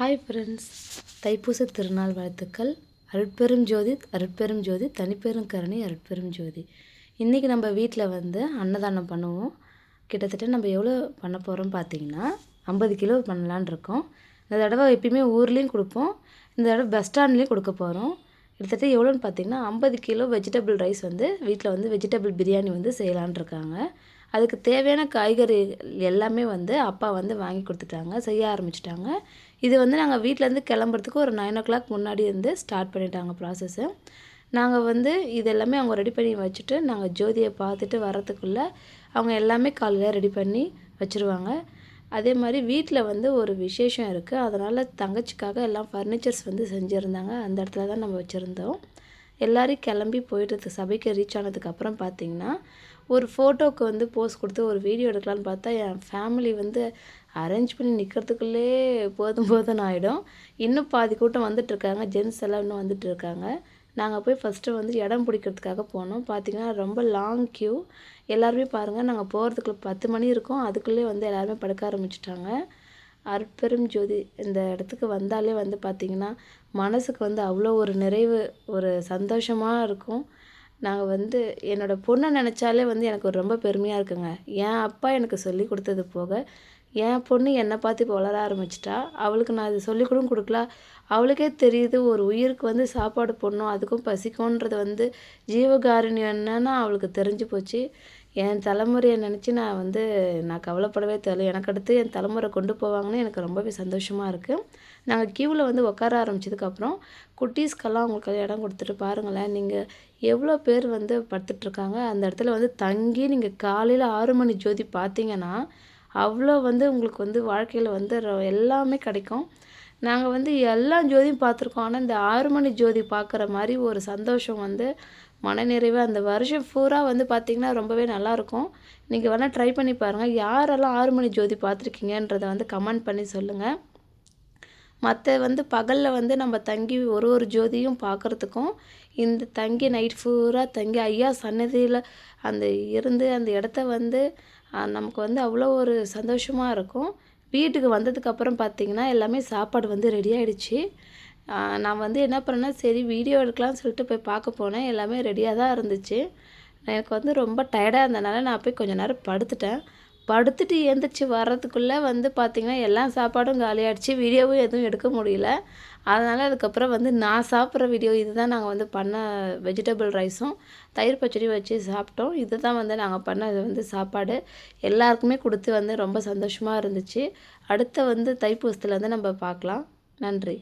Hi friends தைப்பூச திருநாள் வாழ்த்துக்கள். அருட்பெரும் ஜோதி அருட்பெரும் ஜோதி தனிப்பெரும் கருணை அருட்பெரும் ஜோதி. இன்றைக்கி நம்ம வீட்டில் வந்து அன்னதானம் பண்ணுவோம். கிட்டத்தட்ட நம்ம எவ்வளோ பண்ண போகிறோம் பார்த்தீங்கன்னா ஐம்பது கிலோ பண்ணலான் இருக்கோம். இந்த தடவை எப்பயுமே ஊர்லேயும் கொடுப்போம். இந்த தடவை பஸ் ஸ்டாண்ட்லேயும் கொடுக்க போகிறோம் கிட்டத்தட்ட எவ்வளோன்னு பார்த்தீங்கன்னா ஐம்பது கிலோ வெஜிடபிள் ரைஸ் வந்து வீட்டில் வந்து வெஜிடபிள் பிரியாணி வந்து செய்யலான் இருக்காங்க. அதுக்கு தேவையான காய்கறி எல்லாமே வந்து அப்பா வந்து வாங்கி கொடுத்துட்டாங்க செய்ய ஆரம்பிச்சிட்டாங்க. இது வந்து நாங்கள் வீட்டிலேருந்து கிளம்புறதுக்கு ஒரு நைன் ஓ கிளாக் முன்னாடி வந்து ஸ்டார்ட் பண்ணிட்டாங்க ப்ராசஸ்ஸு நாங்கள் வந்து இது எல்லாமே அவங்க ரெடி பண்ணி வச்சுட்டு நாங்கள் ஜோதியை பார்த்துட்டு வரத்துக்குள்ளே அவங்க எல்லாமே காலையில் ரெடி பண்ணி வச்சுருவாங்க. அதே மாதிரி வீட்டில் வந்து ஒரு விசேஷம் இருக்குது அதனால் தங்கச்சிக்காக எல்லாம் ஃபர்னிச்சர்ஸ் வந்து செஞ்சுருந்தாங்க. அந்த இடத்துல தான் நம்ம வச்சுருந்தோம். எல்லோரும் கிளம்பி போயிட்டு சபைக்கு ரீச் ஆனதுக்கப்புறம் பார்த்திங்கன்னா ஒரு ஃபோட்டோவுக்கு வந்து போஸ் கொடுத்து ஒரு வீடியோ எடுக்கலான்னு பார்த்தா என் ஃபேமிலி வந்து அரேஞ்ச் பண்ணி நிற்கிறதுக்குள்ளே போதும் போதும்னு ஆகிடும் இன்னும் பாதி கூட்டம் வந்துட்டுருக்காங்க ஜென்ஸ் எல்லாம் இன்னும் வந்துட்டுருக்காங்க நாங்கள் போய் ஃபஸ்ட்டு வந்து இடம் பிடிக்கிறதுக்காக போனோம். பார்த்திங்கன்னா ரொம்ப லாங் க்யூ எல்லாருமே பாருங்கள் நாங்கள் போகிறதுக்குள்ள பத்து மணி இருக்கும். அதுக்குள்ளே வந்து எல்லாருமே படுக்க ஆரம்பிச்சிட்டாங்க. அற்பெரும் ஜோதி இந்த இடத்துக்கு வந்தாலே வந்து பார்த்திங்கன்னா மனசுக்கு வந்து அவ்வளோ ஒரு நிறைவு ஒரு சந்தோஷமாக இருக்கும். நாங்கள் வந்து என்னோடய பொண்ணை நினச்சாலே வந்து எனக்கு ஒரு ரொம்ப பெருமையாக இருக்குங்க. என் அப்பா எனக்கு சொல்லி கொடுத்தது போக என் பொண்ணு என்னை பார்த்து இப்போ வளர ஆரம்பிச்சிட்டா. அவளுக்கு நான் இது சொல்லி கூட கொடுக்கல. அவளுக்கே தெரியுது ஒரு உயிருக்கு வந்து சாப்பாடு போடணும் அதுக்கும் பசிக்கும்ன்றது வந்து ஜீவகாருண்யம் என்னன்னா அவளுக்கு தெரிஞ்சு போச்சு. என் தலைமுறையை நினச்சி நான் வந்து நான் கவலைப்படவே தெரியல எனக்கு அடுத்து என் தலைமுறை கொண்டு போவாங்கன்னு எனக்கு ரொம்பவே சந்தோஷமாக இருக்குது நாங்கள் க்யூவில் வந்து உட்கார ஆரம்பிச்சதுக்கப்புறம் குட்டீஸ்க்கெல்லாம் அவங்களுக்கு இடம் கொடுத்துட்டு பாருங்களேன். நீங்கள் எவ்வளோ பேர் வந்து படுத்துட்ருக்காங்க அந்த இடத்துல வந்து தங்கி நீங்கள் காலையில் ஆறு மணி ஜோதி பார்த்தீங்கன்னா அவ்வளோ வந்து உங்களுக்கு வந்து வாழ்க்கையில் வந்து எல்லாமே கிடைக்கும். நாங்கள் வந்து எல்லா ஜோதியும் பார்த்துருக்கோம். ஆனால் இந்த ஆறு மணி ஜோதி பார்க்குற மாதிரி ஒரு சந்தோஷம் வந்து மனநிறைவாக அந்த வருஷம் பூரா வந்து பார்த்திங்கன்னா ரொம்பவே நல்லாயிருக்கும். நீங்கள் வேணால் ட்ரை பண்ணி பாருங்கள் யாரெல்லாம் ஆறு மணி ஜோதி பார்த்துருக்கீங்கன்றதை வந்து கமெண்ட் பண்ணி சொல்லுங்கள் மற்ற வந்து பகலில் வந்து நம்ம தங்கி ஒரு ஒரு ஜோதியும் பார்க்குறதுக்கும் இந்த தங்கி நைட் பூரா தங்கி ஐயா சன்னதியில் அந்த இருந்து அந்த இடத்த வந்து நமக்கு வந்து அவ்வளோ ஒரு சந்தோஷமாக இருக்கும். வீட்டுக்கு வந்ததுக்கப்புறம் பார்த்திங்கன்னா எல்லாமே சாப்பாடு வந்து ரெடி ஆகிடுச்சு நான் வந்து என்ன பண்ணேன்னா சரி வீடியோ எடுக்கலாம்னு சொல்லிட்டு போய் பார்க்க போனேன். எல்லாமே ரெடியாக தான் இருந்துச்சு. எனக்கு வந்து ரொம்ப டயர்டாக இருந்தனால நான் போய் கொஞ்சம் நேரம் படுத்துட்டேன். படுத்துட்டு எழுந்திரிச்சி வர்றதுக்குள்ளே வந்து பார்த்திங்கன்னா எல்லா சாப்பாடும் காலியாகிடுச்சு வீடியோவும் எதுவும் எடுக்க முடியல. அதனால் அதுக்கப்புறம் வந்து நான் சாப்பிட்ற வீடியோ இது தான் நாங்கள் வந்து பண்ண வெஜிடபிள் ரைஸும் தயிர் பச்சடி வச்சு சாப்பிட்டோம். இது தான் வந்து நாங்கள் பண்ண வந்து சாப்பாடு. எல்லாருக்குமே கொடுத்து வந்து ரொம்ப சந்தோஷமாக இருந்துச்சு. அடுத்த வந்து தைப்பூசத்தில் வந்து நம்ம பார்க்கலாம். நன்றி.